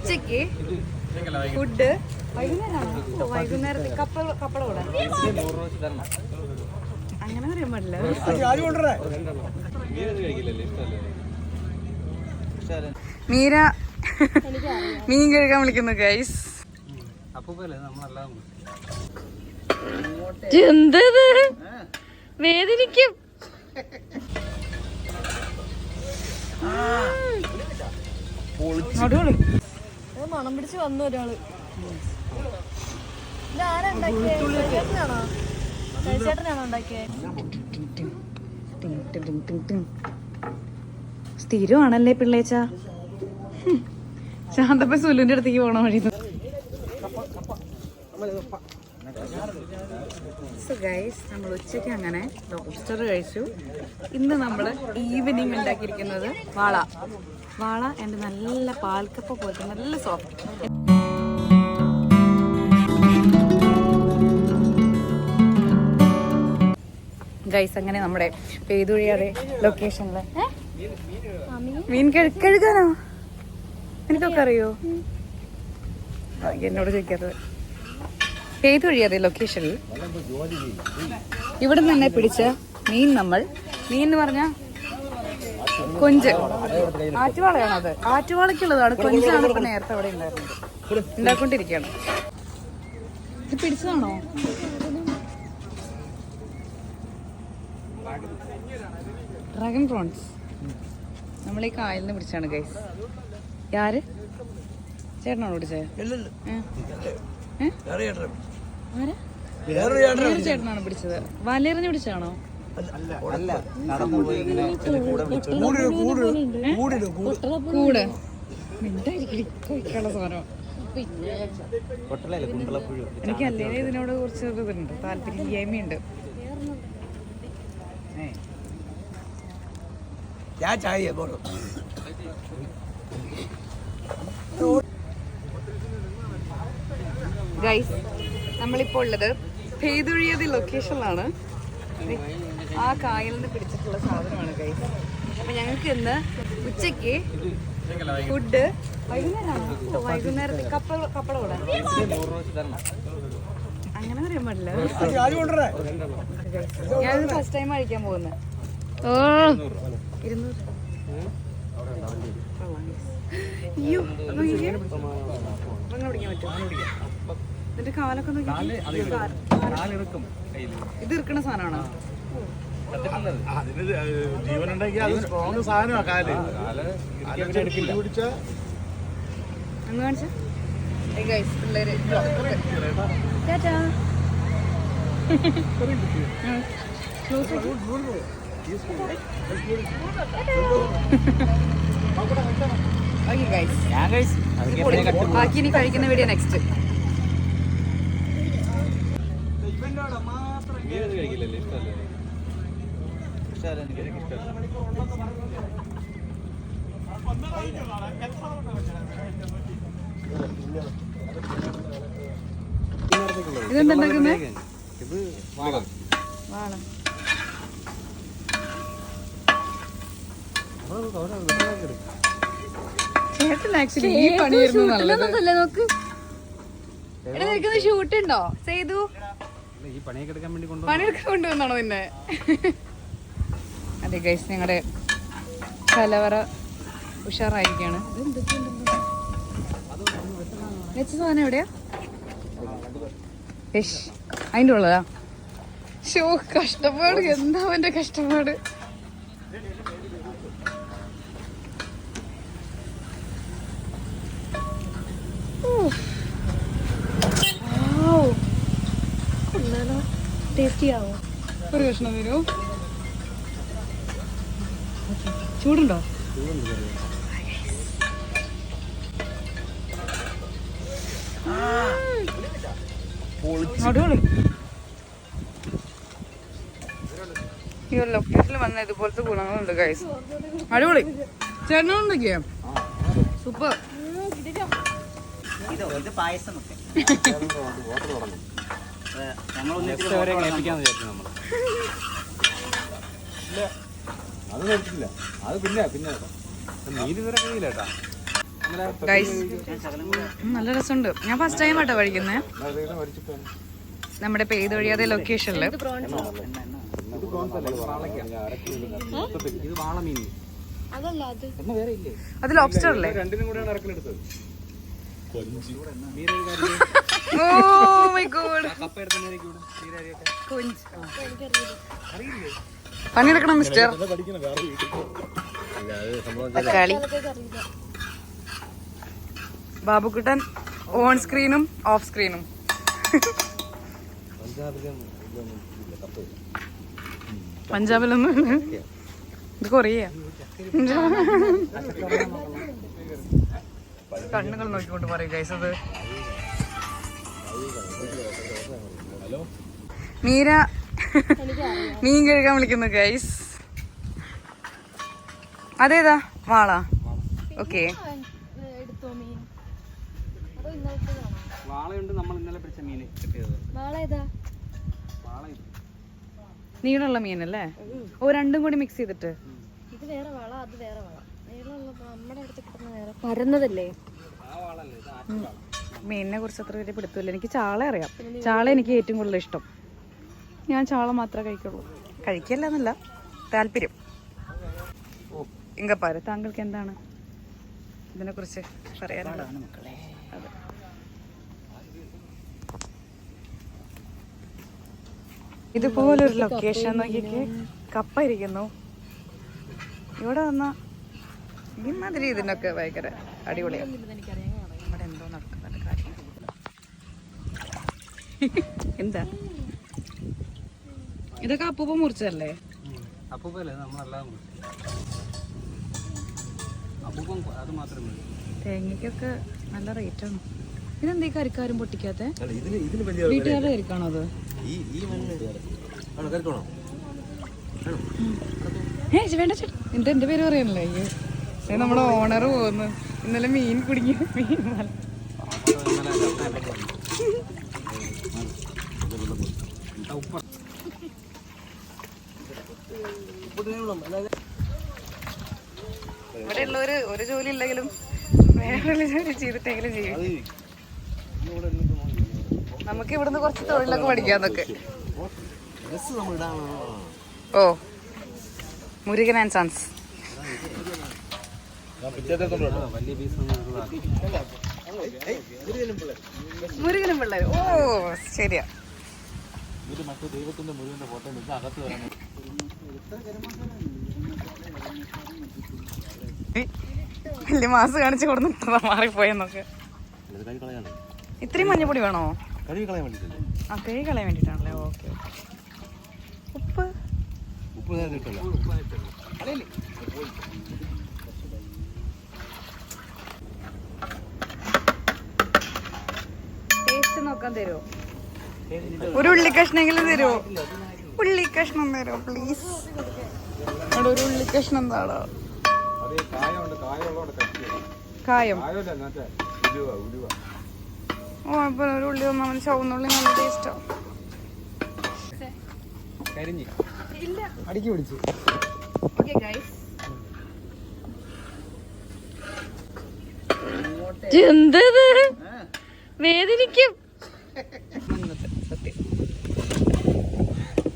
ഉച്ചയ്ക്ക് ഫുഡ്. വൈകുന്നേരമാണോ? വൈകുന്നേരത്തെ കപ്പ കപ്പട കൂടെ. അങ്ങനെ പറയാൻ പാടില്ല. മീര മീൻ കഴുകാൻ വിളിക്കുന്നു ഗൈസ് എന്തത്? വേദനിക്കും. അടിപൊളി. മണം പിടിച്ച് വന്നു ഒരാൾ. സ്ഥിരമാണല്ലേ പിള്ളേച്ച? ശാന്തപ്പ സുലുവിന്റെ അടുത്തേക്ക് പോണ വഴി സോ ഗൈസ് നമ്മൾ ഉച്ചയ്ക്ക് അങ്ങനെ ലോബ്സ്റ്റർ കഴിച്ചു. ഇന്ന് നമ്മൾ ഈവനിങ് ഉണ്ടാക്കിയിരിക്കുന്നത് വാള. വാള എന്റെ നല്ല പാൽക്കപ്പ പോലത്തെ നല്ല സോഫ്റ്റ് ഗൈസ് അങ്ങനെ നമ്മുടെ പെയ്തുഴിയാതെ ലൊക്കേഷനിൽ മീൻ കഴു കഴുകാനോ? എനിക്കൊക്കെ അറിയോ? എന്നോട് ചോദിക്കാത്തത്. പെയ്തൊഴിയാതെ ലൊക്കേഷനിൽ ഇവിടെ നിന്ന് തന്നെ പിടിച്ച മീൻ നമ്മൾ. മീൻ എന്ന് പറഞ്ഞ കൊഞ്ച്. ആറ്റുവാളയാണ് അത്. ആറ്റുവാളയ്ക്കുള്ളതാണ്. കൊഞ്ചാണ് ഇപ്പൊ നേരത്തെ അവിടെ ഉണ്ടായിരുന്നത്. ഉണ്ടാക്കൊണ്ടിരിക്കുകയാണ് ഇത് പിടിച്ചതാണോ? ഡ്രാഗൺ പ്രോൺസ് നമ്മൾ ഈ കായലിൽ നിന്ന് പിടിച്ചാണ് ഗൈസ് ആര് ചേട്ടനാണോ പിടിച്ചത് ഏ? ഏ? ആരാ? വേറൊരു ചേട്ടനാണ് പിടിച്ചത് വലയെറിഞ്ഞ് പിടിച്ചാണോ കൂട് മിണ്ടായിരിക്കും കഴിക്കാനുള്ള സാധനം എനിക്ക് അല്ലെങ്കിൽ ഇതിനോട് കുറച്ച് ഒരു ഇതുണ്ട് താല്പര്യമില്ലായ്മയുണ്ട് क्या चाहिए बोलो ഗൈസ് നമ്മളിപ്പോൾ ഉള്ളത് പെയ്തൊഴിയതി ലൊക്കേഷനിലാണ് ആ കായലിൽ നിന്ന് പിടിച്ചിട്ടുള്ള സാധനമാണ് കൈ അപ്പൊ ഞങ്ങൾക്ക് ഇന്ന് ഉച്ചയ്ക്ക് ഫുഡ് വൈകുന്നേരമാണോ വൈകുന്നേരത്തെ കപ്പ കപ്പട കൂടെ അങ്ങനെ പറയാൻ പാടില്ല ഞാൻ ഫസ്റ്റ് ടൈം കഴിക്കാൻ പോകുന്നത് ഇരുന്നൂറ്. അയ്യോ. അങ്ങനെ പിടിക്കാൻ പറ്റുമോ? ഇതിന്റെ കാലൊക്കെ നോക്കി. ഇത് ഇരിക്കണ സാധനമാണോ? അതിന് ജീവനുണ്ടെങ്കിൽ അത് സ്ട്രോങ് സാധനമാ കാൽ. പിടിച്ച അങ്ങ് കാണിച്ച? ഗൈസ് പിള്ളേര് Tata. Close video guys video next ഇതെന്തുണ്ടാക്കുന്നേ വാള ചേട്ടൻ ആക്ച്വലി ഈ നോക്ക്. ഷൂട്ട് ഉണ്ടോ ചെയ്തു ഈ പണിയൊക്കെ എടുക്കാൻ വേണ്ടി കൊണ്ടുവന്നാണോ നിന്നെ? അതെ ഗൈസ് ഞങ്ങളുടെ കലവറ ഉഷാറായിരിക്കാണ്. വെച്ച ഉള്ളതാ. ഷോ കഷ്ടപ്പാട്. എന്താ അവന്റെ കഷ്ടപ്പാട്? ടേസ്റ്റി ആവോ ഒരു കഷ്ണം തരൂ ചൂടുണ്ടോ അടിപൊളി ഈ ഒരു ലൊക്കേഷനിൽ വന്ന ഇതുപോലത്തെ ഗുണങ്ങളുണ്ട് ഗൈസ് അടിപൊളി ചേട്ടനുണ്ടൊക്കെയാ സൂപ്പർ ഇത് പായസമൊക്കെ കേൾപ്പിക്കാന്ന് വിചാരിച്ചു നമ്മൾ അത് കഴിച്ചില്ല അത് പിന്നെ പിന്നെ മീൻ വരെ കഴിയില്ല കേട്ടാ. ഗൈസ് നല്ല രസമുണ്ട്. ഞാൻ ഫസ്റ്റ് ടൈം ആട്ടോ കഴിക്കുന്നത് നമ്മുടെ പെയ്ത് ഒഴിയാതെ ലൊക്കേഷനിൽ ഇത് വാളമീൻ. അതല്ല അത് ഒന്നും വേറെ ഇല്ലേ? അത് ലോബ്സ്റ്റർ അല്ലേ? രണ്ടിനും കൂടെയാണ് ഇറക്കലെടുത്തത് ഓ മൈ ഗോഡ് പണിയെടുക്കണം മിസ്റ്റർ. തക്കാളി. ബാബുക്കുട്ടൻ ഓൺ സ്ക്രീനും ഓഫ് സ്ക്രീനും. പഞ്ചാബിലൊന്നും ഇത് കൊറിയ കണ്ണുകൾ നോക്കിക്കൊണ്ട് പറയും ഗൈസ് അത്. മീര. മീൻ കഴുകാൻ വിളിക്കുന്നു ഗൈസ് അതേതാ? വാള. ഓക്കെ മീൻ അതോ ഇന്നലത്തേതാണോ വാളയുണ്ട് നമ്മൾ ഇന്നലെ പിടിച്ച മീൻ കിട്ടിയത്. നാളെ ഏതാ വാള ഇത്. നീളമുള്ള മീനല്ലേ? ഓ രണ്ടും കൂടി മിക്സ് ചെയ്തിട്ട്. ഇത് വേറെ വള അത് വേറെ വള. നീളമുള്ള നമ്മുടെ അടുത്ത് കിട്ടുന്ന വേറെ പരന്നതല്ലേ? ആ വാളല്ലേ ഇത് ആറ്റുവാള മീനിനെ കുറിച്ച് അത്ര വലിയ പിടുത്തമില്ല. എനിക്ക് ചാള അറിയാം. ചാള എനിക്ക് ഏറ്റവും കൂടുതൽ ഇഷ്ടം. ഞാൻ ചാള മാത്രമേ കഴിക്കുള്ളൂ. കഴിക്കല്ല എന്നല്ല താല്പര്യം. ഇങ്കപ്പാര് താങ്കൾക്ക് എന്താണ്? ഇതിനെ കുറിച്ച് മക്കളെ. അതെ. ഇതുപോലൊരു ലൊക്കേഷൻ നോക്കിയൊക്കെ കപ്പ ഇരിക്കുന്നു. ഇവിടെ വന്ന ഇമാതിരി ഇതിനൊക്കെ ഭയങ്കര അടിപൊളിയാണ് ഇവിടെ എന്തോ നടക്കുന്നുണ്ട് കാര്യം എന്താ? ഇതൊക്കെ അപ്പൂപ്പ മുറിച്ചതല്ലേ? അപ്പൂപ്പല്ലേ നമ്മളല്ലാതെ മുറിച്ചത്. അപ്പൂപ്പൻ അത് മാത്രമേ മതി. തേങ്ങയ്ക്കൊക്കെ നല്ല റേറ്റ് ആണ് ഇതെന്തേ കരിക്കാരും പൊട്ടിക്കാത്ത? വീട്ടുകാരുടെ കരിക്കാണോ അത്? ഏ വേണ്ട ചേട്ടാ. എന്നിട്ട് എന്റെ പേര് പറയാനല്ലേ? നമ്മുടെ ഓണർ പോകുന്നു. ഇന്നലെ മീൻ കുടുങ്ങി മീൻ ഇവിടെ ഉള്ളവര് ഒരു ജോലി ഇല്ലെങ്കിലും വേറെ ജോലി ചെയ്തിട്ടെങ്കിലും ചെയ്യും നമുക്ക് ഇവിടുന്ന് കുറച്ച് തൊഴിലൊക്കെ പഠിക്കാന്നൊക്കെ. ഓ മുരുകൻ ആൻഡ് സൺസ്. മുരുകനും പിള്ളേർ ഓ ശരിയാ. ഏയ്, വലിയ മാസ് കാണിച്ചു കൊടുത്ത് മാറിപ്പോയെന്നൊക്കെ. ഇത്രയും മഞ്ഞപ്പൊടി വേണോ? കഴുകി കളയാൻ വേണ്ടിയിട്ടല്ലേ? ആ കഴുകി കളയാൻ വേണ്ടിട്ടാണല്ലേ ഓക്കെ ഉപ്പ്? ഉപ്പ് ടേസ്റ്റ് നോക്കാൻ തരുമോ? ഒരു ഉള്ളി കഷ്ണെങ്കിലും തരുമോ ഉള്ളി കഷ്ണം തരുമോ പ്ലീസ് അവിടെ ഒരു ഉള്ളി കഷ്ണം എന്താണോ അത് കായമുണ്ട് കായമുള്ളതുകൊണ്ട് കട്ടി കായം. ഓ ഇപ്പൊ ഒരു ഉള്ളി തന്നാൽ മതി. ചുവന്നുള്ളി നല്ല ടേസ്റ്റാ കരിഞ്ഞി. ഇല്ല. അടിക്ക് പിടിച്ചു. ഓക്കെ ഗൈസ് എന്തത് വേദനിക്കും.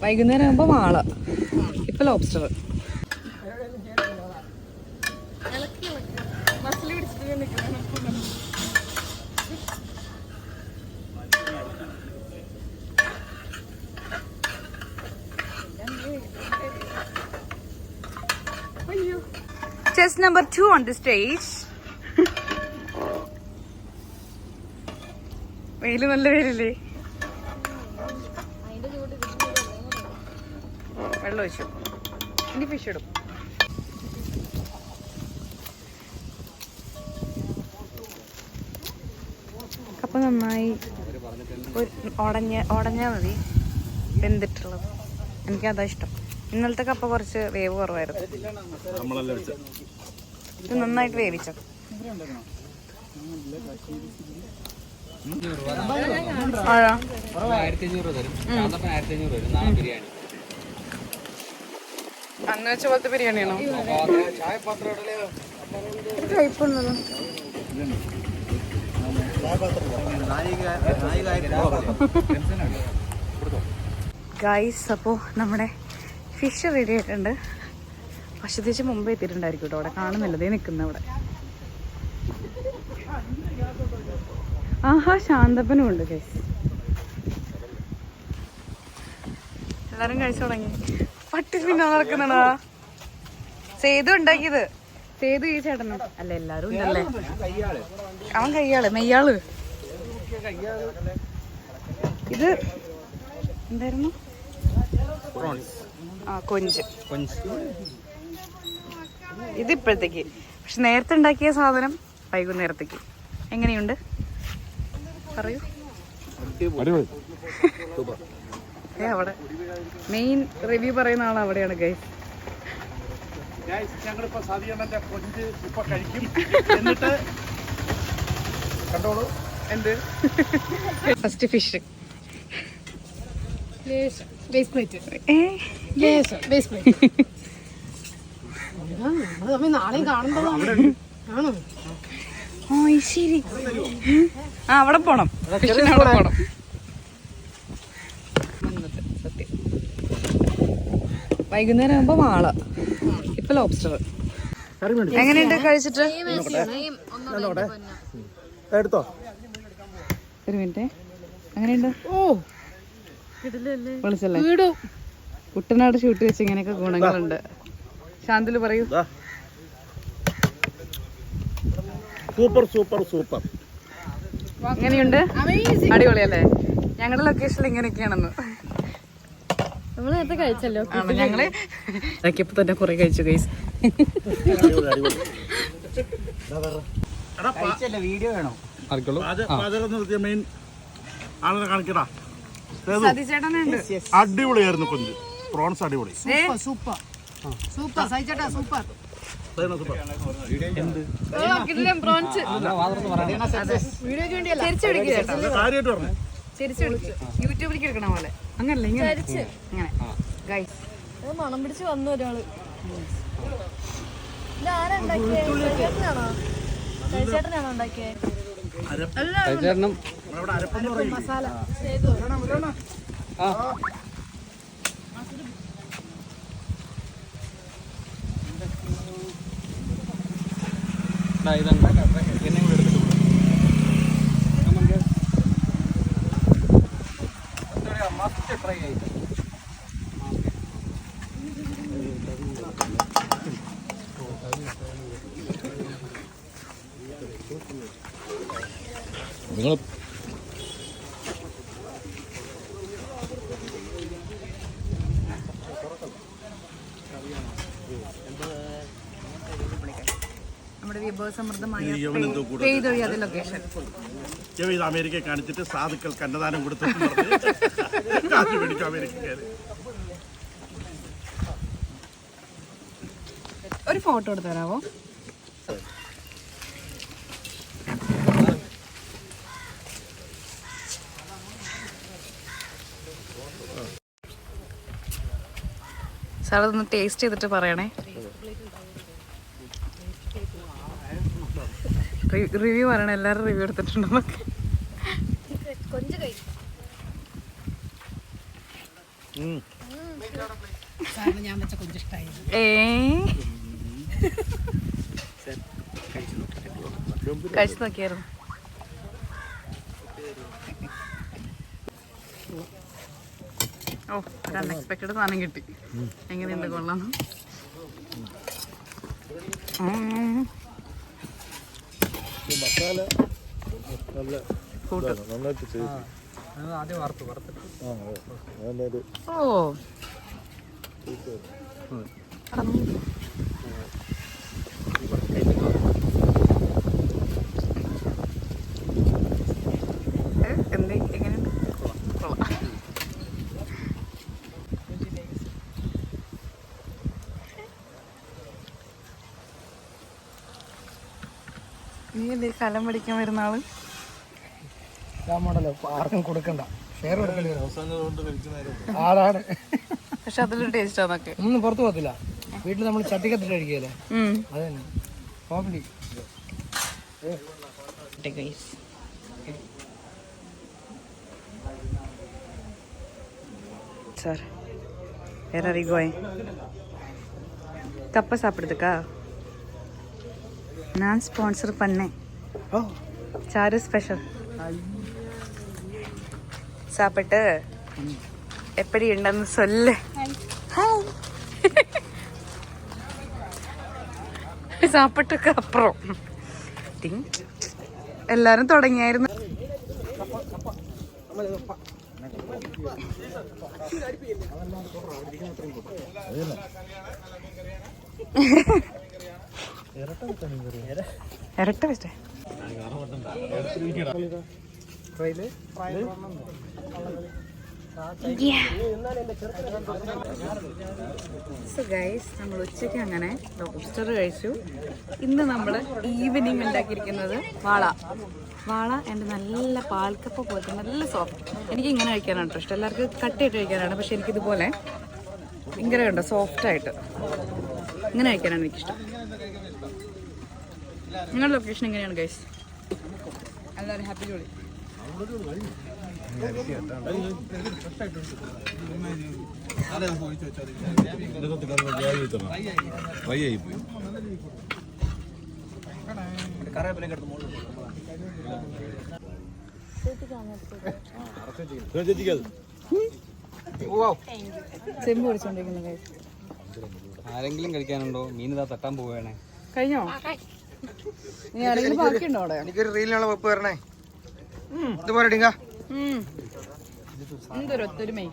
വൈകുന്നേരം ആകുമ്പോ വാള ഇപ്പൊ lobster Chess number two on the stage. വെയിൽ നല്ല വെയിലല്ലേ? ഒഴിച്ചു ഇനി ഫിഷ് ഇടും. കപ്പ നന്നായി ഉടഞ്ഞ ഉടഞ്ഞാൽ മതി. വെന്തിട്ടുള്ളത്. എനിക്കതാ ഇഷ്ടം. ഇന്നലത്തെ കപ്പ കുറച്ച് വേവ് കുറവായിരുന്നു. നമ്മളല്ല വെച്ച. ഇത് നന്നായിട്ട് വേവിച്ചോ. ആയിരത്തി അഞ്ഞൂറ് രൂപ തരും. ചാന്തപ്പൻ ആയിരത്തി അഞ്ഞൂറ് വരും നാളെ ബിരിയാണി. അന്ന് വെച്ച പോലത്തെ ബിരിയാണിയാണോ? ഗൈസ് അപ്പോ നമ്മുടെ ഫിഷ് റെഡി ആയിട്ടുണ്ട്. പശുതീച്ച് മുമ്പ് എത്തിയിട്ടുണ്ടായിരിക്കും കേട്ടോ. അവിടെ കാണുന്നില്ല. ദേ നിൽക്കുന്ന അവിടെ. ആഹാ ശാന്തപ്പനും ഉണ്ട് ഗൈസ് എല്ലാരും കഴിച്ചു തുടങ്ങി. പട്ടി പിന്നെ നടക്കുന്നടാ സേതു ഉണ്ടാക്കിയത്. സേതു ഈ ചേട്ടനും. അല്ല എല്ലാരും ഉണ്ടല്ലേ? അവൻ കയ്യാൾ മെയ്യാൾ. ഇത് എന്തായിരുന്നു? ആ കൊഞ്ച്. ഇത് ഇപ്പോഴത്തേക്ക്. പക്ഷെ നേരത്തെ ഉണ്ടാക്കിയ സാധനം വൈകുന്നേരത്തേക്ക്. എങ്ങനെയുണ്ട്? പറയൂ. ഏ അവിടെ. മെയിൻ റിവ്യൂ പറയുന്ന ആൾ അവിടെയാണ് ഗൈസ് ഞങ്ങളിപ്പോ കൊഞ്ച് ഇപ്പൊ കഴിക്കും. എന്നിട്ട് കണ്ടോളൂ. എന്ത്? ഫസ്റ്റ് ഫിഷ് ആ അവിടെ പോണം. അവിടെ പോണം. വൈകുന്നേരം ആകുമ്പോ വാള ഇപ്പൊ ലോബ്സ്റ്റർ എങ്ങനെയുണ്ട് കഴിച്ചിട്ട്? എടുത്തോ. ഒരു മിനിറ്റ്. എങ്ങനെയുണ്ട്? ഓ. വിളിച്ചല്ലേ? വീടും. കുട്ടനാട് ഷൂട്ട് വെച്ച് ഇങ്ങനെയൊക്കെ ഗുണങ്ങളുണ്ട്. ശാന്തിൽ പറയൂ. Super super super. എങ്ങനെയുണ്ട്? അടിപൊളിയല്ലേ? ഞങ്ങളുടെ ലൊക്കേഷനിൽ ഇങ്ങനെയൊക്കെയാണെന്ന്. നമ്മൾ നേരത്തെ കഴിച്ചല്ലോ. ആണ് ഞങ്ങൾ ഇതാക്കിയപ്പോ തന്നെ കുറെ കഴിച്ചു ഗൈസ് വീഡിയോ വേണോ? കാണിക്കടാ. അടിപൊളിയായിരുന്നു കൊഞ്ച്. പ്രോൺസ് അടിപൊളി. സൂപ്പർ സൂപ്പർ സൈച്ചേട്ടാ സൂപ്പർ യൂട്യൂബിലേക്ക് എടുക്കണ പോലെ. അങ്ങനല്ല ഇങ്ങനെ? അങ്ങനെ ഗൈസ് മണം പിടിച്ച് വന്നു ഒരാൾ. ചേട്ടനാണോ? മസാല. ഇതാണ് എന്നെ കൂടെ എടുത്തിട്ട് മസ്റ്റ് ട്രൈ ആയിട്ട്. നിങ്ങൾ നമ്മുടെ വിഭവസമൃദ്ധമായ പെയ്തൊഴിയാതെ ലൊക്കേഷൻ അമേരിക്കയെ കാണിച്ചിട്ട് സാധുക്കൾക്ക് അന്നദാനം കൊടുത്തു കാശ് പിടിക്കാൻ അമേരിക്കക്കാര് ഒരു ഫോട്ടോ എടുത്ത് തരാമോ സാർ അതൊന്ന് ടേസ്റ്റ് ചെയ്തിട്ട് പറയണേ. റിവ്യൂ പറയണേ എല്ലാവരും റിവ്യൂ എടുത്തിട്ടുണ്ടെന്നൊക്കെ. കൊഞ്ച് കൈ സാറിന് ഞാൻ വെച്ച കൊഞ്ച് ഇഷ്ടമായി ഏ? കഴിച്ചു നോക്കിയായിരുന്നു. ഓ ഒരു അൺഎക്സ്പെക്റ്റഡ് സാധനം കിട്ടി. എങ്ങനെയുണ്ട് കൊള്ളാം. മസാല നന്നായിട്ട് ചെയ്തു. ഓ എന്ത് എങ്ങനെയുണ്ട് നീ എന്തേ കലം പഠിക്കാൻ വരുന്ന ആൾ? മോഡലോ ആർക്കും കൊടുക്കണ്ട ഷെയർ കൊടുക്കണ്ട ആടാണ് പക്ഷെ അതിലൊരു ടേസ്റ്റ് ആന്നൊക്കെ ഒന്നും പുറത്തു പോകത്തില്ല വീട്ടിൽ നമ്മൾ ചട്ടിക്കത്തിട്ട് കഴിക്കുകയല്ലേ ഉം അത് തന്നെ കോമഡി കഴിക്കട്ടെ ഗൈസ് சார் வேற ஆர் யூ கோயிங் கப்பை சாப்பிடுறதுக்கா நான் ஸ்பான்சர் பண்ணேன் சாரு ஸ்பெஷல் സാപ്പിട്ട് எப்படி ഉണ്ടെന്ന് സൊല്ലേ. സാപ്പിട്ടൊക്കെ അപ്പുറം. എല്ലാരും തുടങ്ങിയായിരുന്നു. ഇരട്ട വെച്ചേ സോ ഗൈസ് നമ്മൾ ഉച്ചയ്ക്ക് അങ്ങനെ ലോബ്സ്റ്റർ കഴിച്ചു. ഇന്ന് നമ്മൾ ഈവനിങ് ഉണ്ടാക്കിയിരിക്കുന്നത് വാള. വാള എന്റെ നല്ല പാൽക്കപ്പ പോലത്തെ നല്ല സോഫ്റ്റ് എനിക്ക് ഇങ്ങനെ കഴിക്കാനാണ് കേട്ടോ ഇഷ്ടം. എല്ലാവർക്കും കട്ടിയിട്ട് കഴിക്കാനാണ് പക്ഷെ എനിക്കിതുപോലെ ഇങ്ങനെ ഉണ്ട് സോഫ്റ്റായിട്ട് ഇങ്ങനെ കഴിക്കാനാണ് എനിക്കിഷ്ടം. നിങ്ങളുടെ ലൊക്കേഷൻ എങ്ങനെയാണ് ഗൈസ് എല്ലാവരും ഹാപ്പി ജോളി. ചെമ്പ് പിടിച്ചോണ്ടിരിക്കുന്നു ഗൈസ് ആരെങ്കിലും കഴിക്കാനുണ്ടോ? മീൻ ഇതാ തട്ടാൻ പോവുകയാണേ. കഴിഞ്ഞോ? ഇനി ആരെങ്കിലും ബാക്കിയുണ്ടോ അവിടെ? എനിക്കൊരു റീലിനുള്ള വെപ്പ് വരണേ. ഒത്തൊരുമൈ.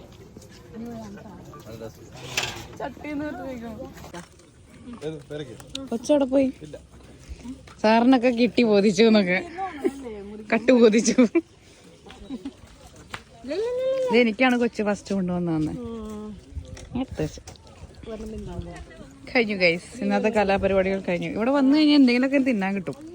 കൊച്ചവിടെ പോയി. സാറിനൊക്കെ കിട്ടി ബോധിച്ചു എന്നൊക്കെ. കട്ടു ബോധിച്ചു. ഇത് എനിക്കാണ് കൊച്ചു ഫസ്റ്റ് കൊണ്ടുവന്നു കഴിഞ്ഞു ഗൈസ് ഇന്നത്തെ കലാപരിപാടികൾ കഴിഞ്ഞു. ഇവിടെ വന്നു കഴിഞ്ഞാൽ എന്തെങ്കിലുമൊക്കെ തിന്നാൻ കിട്ടും.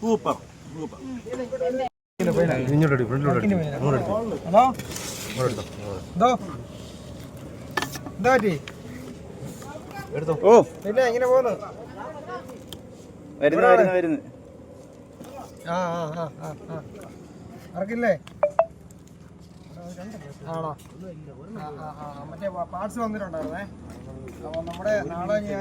സൂപ്പർ സൂപ്പർ ഹലോ പറ്റി ഓ പിന്നെ ആ ആ ആ ആ ആ ഇറക്കില്ലേ ആണോ? മറ്റേ പാർട്സ് വന്നിട്ടുണ്ടായിരുന്നേ. അപ്പോൾ നമ്മുടെ നാളെ ഞാൻ